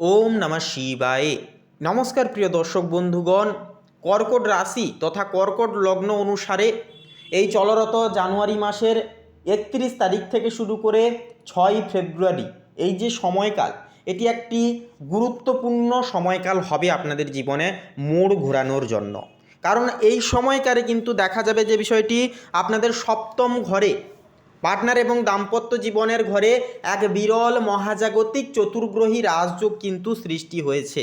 ওম নমঃ শিবায়ে। নমস্কার প্রিয় দর্শক বন্ধুগণ, কর্কট রাশি তথা কর্কট লগ্ন অনুসারে এই চলরত জানুয়ারি মাসের একত্রিশ তারিখ থেকে শুরু করে ছয় ফেব্রুয়ারি, এই যে সময়কাল, এটি একটি গুরুত্বপূর্ণ সময়কাল হবে আপনাদের জীবনে মোড় ঘোরানোর জন্য। কারণ এই সময়কালে কিন্তু দেখা যাবে যে বিষয়টি আপনাদের সপ্তম ঘরে পার্টনার এবং দাম্পত্য জীবনের ঘরে এক বিরল মহাজাগতিক চতুর্গ্রহী রাজযোগ কিন্তু সৃষ্টি হয়েছে।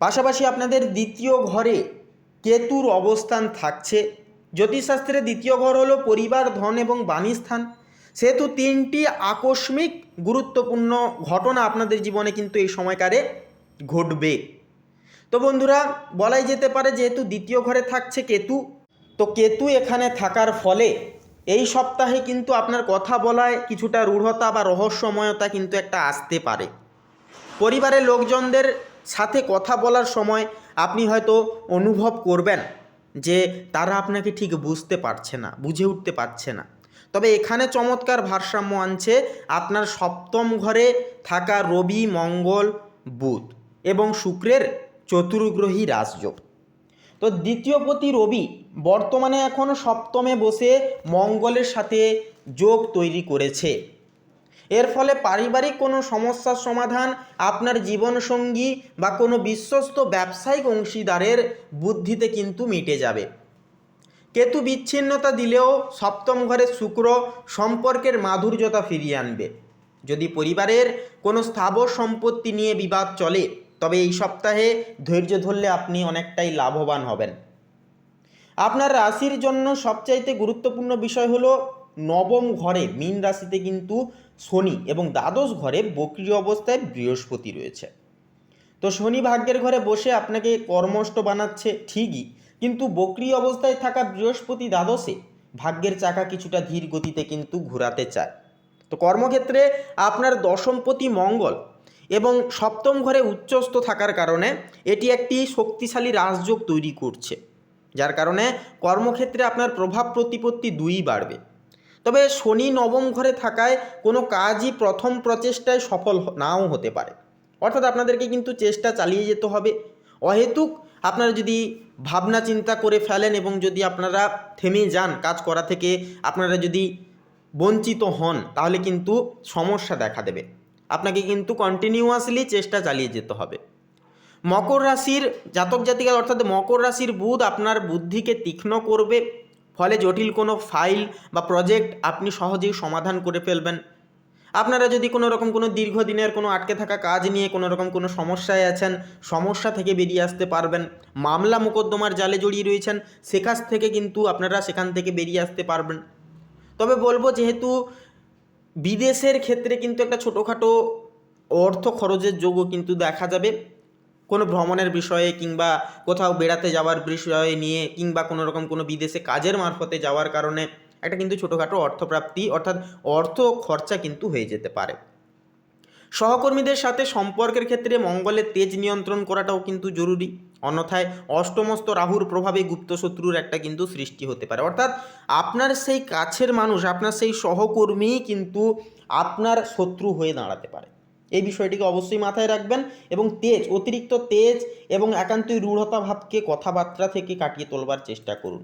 পাশাপাশি আপনাদের দ্বিতীয় ঘরে কেতুর অবস্থান থাকছে। জ্যোতিষশাস্ত্রে দ্বিতীয় ঘর হলো পরিবার, ধন এবং বাণীস্থান। সেহেতু তিনটি আকস্মিক গুরুত্বপূর্ণ ঘটনা আপনাদের জীবনে কিন্তু এই সময়কারে ঘটবে। তো বন্ধুরা, বলাই যেতে পারে যেহেতু দ্বিতীয় ঘরে থাকছে কেতু, তো কেতু এখানে থাকার ফলে এই সপ্তাহে কিন্তু আপনার কথা বলায় কিছুটা রূঢ়তা বা রহস্যময়তা কিন্তু একটা আসতে পারে। পরিবারের লোকজনদের সাথে কথা বলার সময় আপনি হয়তো অনুভব করবেন যে তারা আপনাকে ঠিক বুঝতে পারছে না, বুঝে উঠতে পারছে না। তবে এখানে চমৎকার ভারসাম্য আনছে আপনার সপ্তম ঘরে থাকা রবি, মঙ্গল, বুধ এবং শুক্রের চতুর্গ্রহী রাজযোগ। তো দ্বিতীয় পতি রবি বর্তমানে এখন সপ্তমে বসে মঙ্গলের সাথে যোগ তৈরি করেছে। এর ফলে পারিবারিক কোনো সমস্যার সমাধান, আপনার জীবনসঙ্গী বা কোনো বিশ্বস্ত ব্যবসায়িক অংশীদারের বুদ্ধিতে কিন্তু মিটে যাবে। কেতু বিচ্ছিন্নতা দিলেও সপ্তম ঘরে শুক্র সম্পর্কের মাধুর্যতা ফিরিয়ে আনবে। যদি পরিবারের কোনো স্থাবর সম্পত্তি নিয়ে বিবাদ চলে তবে এই সপ্তাহে ধৈর্য ধরলে আপনি অনেকটাই লাভবান হবেন। আপনার রাশির জন্য সবচাইতে গুরুত্বপূর্ণ বিষয় হলো নবম ঘরে মীন রাশিতে কিন্তু শনি এবং দ্বাদশ ঘরে বক্রিয় অবস্থায় বৃহস্পতি রয়েছে। তো শনি ভাগ্যের ঘরে বসে আপনাকে কর্মষ্ট বানাচ্ছে ঠিকই, কিন্তু বক্রি অবস্থায় থাকা বৃহস্পতি দ্বাদশে ভাগ্যের চাকা কিছুটা ধীর গতিতে কিন্তু ঘোরাতে চায়। তো কর্মক্ষেত্রে আপনার দশমপতি মঙ্গল এবং সপ্তম ঘরে উচ্চস্থ থাকার কারণে এটি একটি শক্তিশালী রাজযোগ তৈরি করছে, যার কারণে কর্মক্ষেত্রে আপনার প্রভাব প্রতিপত্তি দুই বাড়বে। তবে শনি নবম ঘরে থাকায় কোনো কাজই প্রথম প্রচেষ্টায় সফল নাও হতে পারে। অর্থাৎ আপনাদেরকে কিন্তু চেষ্টা চালিয়ে যেতে হবে। অহেতুক আপনারা যদি ভাবনা চিন্তা করে ফেলেন এবং যদি আপনারা থেমে যান কাজ করা থেকে, আপনারা যদি বঞ্চিত হন, তাহলে কিন্তু সমস্যা দেখা দেবে। আপনাকে কিন্তু কন্টিনিউয়াসলি চেষ্টা চালিয়ে যেতে হবে। মকর রাশির জাতক জাতিকা অর্থাৎ মকর রাশির বুধ আপনার বুদ্ধিকে তীক্ষ্ণ করবে, ফলে জটিল কোনো ফাইল বা প্রজেক্ট আপনি সহজেই সমাধান করে ফেলবেন। আপনারা যদি কোনো রকম কোনো দীর্ঘদিনের কোনো আটকে থাকা কাজ নিয়ে কোনো রকম কোনো সমস্যায় আছেন, সমস্যা থেকে বেরিয়ে আসতে পারবেন। মামলা মোকদ্দমার জালে জড়িয়ে রয়েছেন সেখান থেকে কিন্তু আপনারা সেখান থেকে বেরিয়ে আসতে পারবেন। তবে বলব যেহেতু বিদেশের ক্ষেত্রে কিন্তু একটা ছোটোখাটো অর্থ খরচের যোগও কিন্তু দেখা যাবে। কোনো ভ্রমণের বিষয়ে কিংবা কোথাও বেড়াতে যাওয়ার বিষয়ে নিয়ে কিংবা কোনো রকম কোনো বিদেশে কাজের মারফতে যাওয়ার কারণে একটা কিন্তু ছোটোখাটো অর্থপ্রাপ্তি অর্থাৎ অর্থ খরচা কিন্তু হয়ে যেতে পারে। সহকর্মীদের সাথে সম্পর্কের ক্ষেত্রে মঙ্গলের তেজ নিয়ন্ত্রণ করাটাও কিন্তু জরুরি। অন্যথায় অষ্টমস্ত রাহুর প্রভাবে গুপ্তশত্রুর একটা কিন্তু সৃষ্টি হতে পারে। অর্থাৎ আপনার সেই কাছের মানুষ, আপনার সেই সহকর্মীই কিন্তু আপনার শত্রু হয়ে দাঁড়াতে পারে। এই বিষয়টিকে অবশ্যই মাথায় রাখবেন এবং তেজ, অতিরিক্ত তেজ এবং একান্তই রূঢ়তা ভাবকে কথাবার্তা থেকে কাটিয়ে তোলবার চেষ্টা করুন।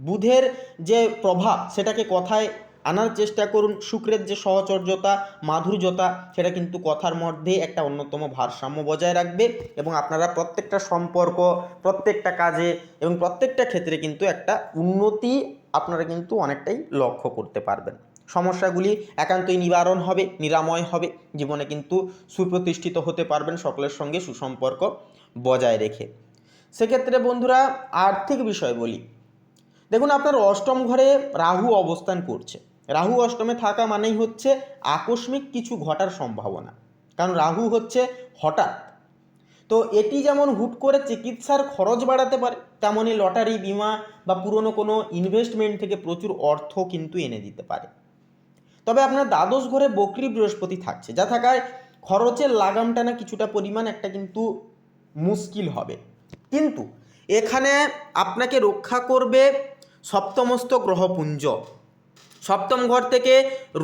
বুধের যে প্রভাব, সেটাকে কথায় আনার চেষ্টা করুন। শুক্রের যে সহচর্যতা, মাধুর্যতা, সেটা কিন্তু কথার মধ্যে একটা অন্যতম ভারসাম্য বজায় রাখবে এবং আপনারা প্রত্যেকটা সম্পর্ক, প্রত্যেকটা কাজে এবং প্রত্যেকটা ক্ষেত্রে কিন্তু একটা উন্নতি আপনারা কিন্তু অনেকটাই লক্ষ্য করতে পারবেন। সমস্যাগুলি একান্তই নিবারণ হবে, নিরাময় হবে, জীবনে কিন্তু সুপ্রতিষ্ঠিত হতে পারবেন সকলের সঙ্গে সুসম্পর্ক বজায় রেখে। সেক্ষেত্রে বন্ধুরা, আর্থিক বিষয় বলি। দেখুন, আপনার অষ্টম ঘরে রাহু অবস্থান করছে। রাহু অষ্টমে থাকা মানেই হচ্ছে আকস্মিক কিছু ঘটার সম্ভাবনা। কারণ রাহু হচ্ছে হঠাৎ। তো এটি যেমন হুট করে চিকিৎসার খরচ বাড়াতে পারে তেমনই লটারি, বিমা বা পুরনো কোনো ইনভেস্টমেন্ট থেকে প্রচুর অর্থ কিন্তু এনে দিতে পারে। তবে আপনার দ্বাদশ ঘরে বকরি বৃহস্পতি থাকছে, যা থাকায় খরচের লাগাম টানা কিছুটা পরিমাণ একটা কিন্তু মুশকিল হবে। কিন্তু এখানে আপনাকে রক্ষা করবে সপ্তমস্ত গ্রহপুঞ্জ। সপ্তম ঘর থেকে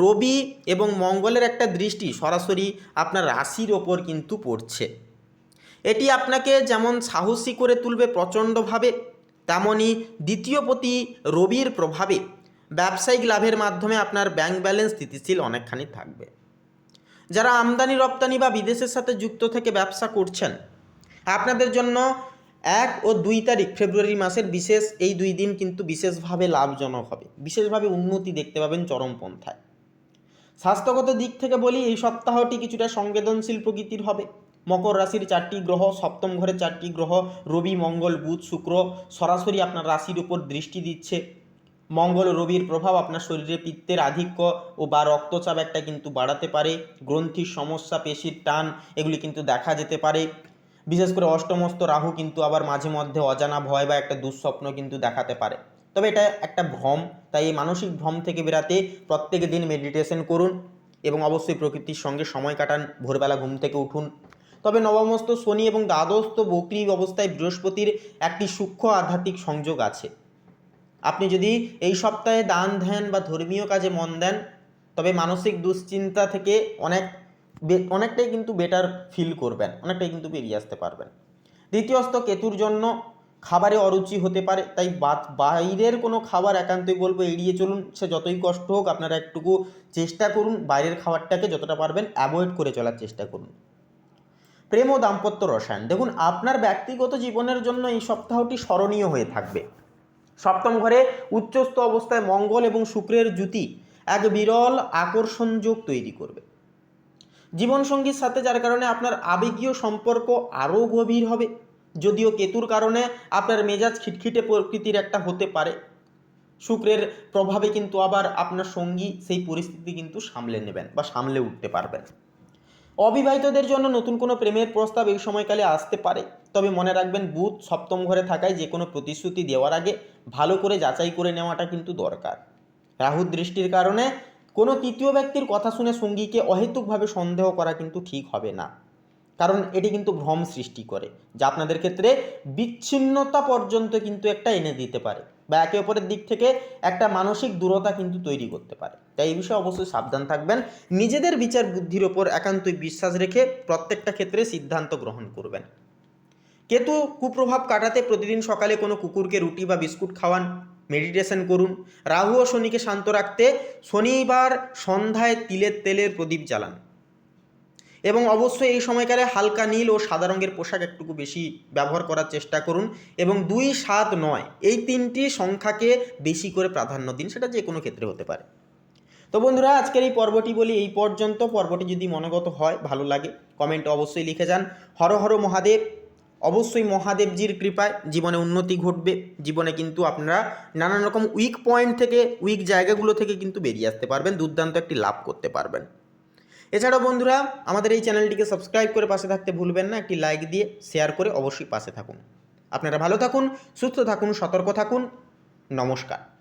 রবি এবং মঙ্গলের একটা দৃষ্টি সরাসরি আপনার রাশির ওপর কিন্তু পড়ছে। এটি আপনাকে যেমন সাহসী করে তুলবে প্রচণ্ডভাবে তেমনই দ্বিতীয় প্রতি রবির প্রভাবে ব্যবসায়িক লাভের মাধ্যমে আপনার ব্যাংক ব্যালেন্স স্থিতিশীল অনেকখানি থাকবে। যারা আমদানি রপ্তানি বা বিদেশের সাথে যুক্ত থেকে ব্যবসা করছেন, আপনাদের জন্য এক ও দুই তারিখ ফেব্রুয়ারি মাসের বিশেষ, এই দুই দিন কিন্তু বিশেষভাবে লাভজনক হবে। বিশেষভাবে উন্নতি দেখতে পাবেন চরমপন্থায় স্বাস্থ্যগত দিক থেকে বলি, এই সপ্তাহটি কিছুটা সংবেদনশীল প্রকৃতির হবে। মকর রাশির চারটি গ্রহ, সপ্তম ঘরে চারটি গ্রহ, রবি, মঙ্গল, বুধ, শুক্র, সরাসরি আপনার রাশির উপর দৃষ্টি দিচ্ছে। মঙ্গল রবির প্রভাব আপনার শরীরে পিত্তের আধিক্য ও বা রক্তচাপ একটা কিন্তু বাড়াতে পারে। গ্রন্থির সমস্যা, পেশির টান, এগুলি কিন্তু দেখা যেতে পারে। বিশেষ করে অষ্টমস্ত রাহু কিন্তু আবার মাঝে মধ্যে অজানা ভয় বা একটা দুঃস্বপ্ন কিন্তু দেখাতে পারে। তবে এটা একটা ভ্রম, তাই এই মানসিক ভ্রম থেকে বেরাতে প্রত্যেক দিন মেডিটেশন করুন এবং অবশ্যই প্রকৃতির সঙ্গে সময় কাটান, ভোরবেলা ঘুম থেকে উঠুন। তবে নবমস্ত শনি এবং দ্বাদস্থ বক্রি অবস্থায় বৃহস্পতির একটি সূক্ষ্ম আধ্যাত্মিক সংযোগ আছে। আপনি যদি এই সপ্তাহে দান ধ্যান বা ধর্মীয় কাজে মন দেন, তবে মানসিক দুশ্চিন্তা থেকে অনেক অনেকটাই কিন্তু বেটার ফিল করবেন, অনেকটাই কিন্তু বেরিয়ে আসতে পারবেন। দ্বিতীয়স্থ কেতুর জন্য খাবারে অরুচি হতে পারে, তাই বাইরের কোনো খাবার একান্তই বলব এড়িয়ে চলুন, সে যতই কষ্ট হোক আপনারা একটুকু চেষ্টা করুন, বাইরের খাবারটাকে যতটা পারবেন অ্যাভয়েড করে চলার চেষ্টা করুন। প্রেম ও দাম্পত্য রসায়ন, দেখুন আপনার ব্যক্তিগত জীবনের জন্য এই সপ্তাহটি স্মরণীয় হয়ে থাকবে। সপ্তম ঘরে উচ্চস্থ অবস্থায় মঙ্গল এবং শুক্রের জুতি এক বিরল আকর্ষণ যোগ তৈরি করবে। জীবনসঙ্গীর সাথে, যার কারণে আপনার আবেগীয় সম্পর্ক আরও গভীর হবে। যদিও কেতুর কারণে আপনার মেজাজ খিটখিটে প্রকৃতির একটা হতে পারে। শুক্রের প্রভাবে কিন্তু আবার আপনার সঙ্গী সেই পরিস্থিতি কিন্তু সামলে নেবেন বা সামলে উঠতে পারবেন। অবিবাহিতদের জন্য নতুন কোনো প্রেমের প্রস্তাব এই সময়কালে আসতে পারে। তবে মনে রাখবেন, বুধ সপ্তম ঘরে থাকায় যে কোনো প্রতিশ্রুতি দেওয়ার আগে ভালো করে যাচাই করে নেওয়াটা কিন্তু দরকার। রাহুর দৃষ্টির কারণে কোনো তৃতীয় ব্যক্তির কথা শুনে সঙ্গীকে অহেতুকভাবে সন্দেহ করা কিন্তু ঠিক হবে না। কারণ এটি কিন্তু ভ্রম সৃষ্টি করে, যা আপনাদের ক্ষেত্রে বিচ্ছিন্নতা পর্যন্ত কিন্তু একটা এনে দিতে পারে বা একে অপরের দিক থেকে একটা মানসিক দূরতা কিন্তু তৈরি করতে পারে। তাই এই বিষয়ে অবশ্যই সাবধান থাকবেন। নিজেদের বিচার বুদ্ধির ওপর একান্তই বিশ্বাস রেখে প্রত্যেকটা ক্ষেত্রে সিদ্ধান্ত গ্রহণ করবেন। কেতু কুপ্রভাব কাটাতে প্রতিদিন সকালে কোনো কুকুরকে রুটি বা বিস্কুট খাওয়ান। মেডিটেশন করুন। রাহু ও শনিকে শান্ত রাখতে শনিবার সন্ধ্যায় তিলের তেলের প্রদীপ জ্বালান। এবং অবশ্যই এই সময়কালে হালকা নীল ও সাদা রঙের পোশাক একটুকু বেশি ব্যবহার করার চেষ্টা করুন এবং দুই, সাত, নয় এই তিনটি সংখ্যাকে বেশি করে প্রাধান্য দিন, সেটা যে কোনো ক্ষেত্রে হতে পারে। তো বন্ধুরা, আজকের এই পর্বটি বলি এই পর্যন্ত। পর্বটি যদি মনোগত হয়, ভালো লাগে, কমেন্ট অবশ্যই লিখে যান। হর হর মহাদেব। অবশ্যই মহাদেবজির কৃপায় জীবনে উন্নতি ঘটবে। জীবনে কিন্তু আপনারা নানান রকম উইক পয়েন্ট থেকে উইক জায়গাগুলো থেকে কিন্তু বেরিয়ে আসতে পারবেন, দুর্দান্ত একটি লাভ করতে পারবেন। এছাড়াও বন্ধুরা, আমাদের এই চ্যানেলটিকে সাবস্ক্রাইব করে পাশে থাকতে ভুলবেন না, একটি লাইক দিয়ে শেয়ার করে অবশ্যই পাশে থাকুন। আপনারা ভালো থাকুন, সুস্থ থাকুন, সতর্ক থাকুন, নমস্কার।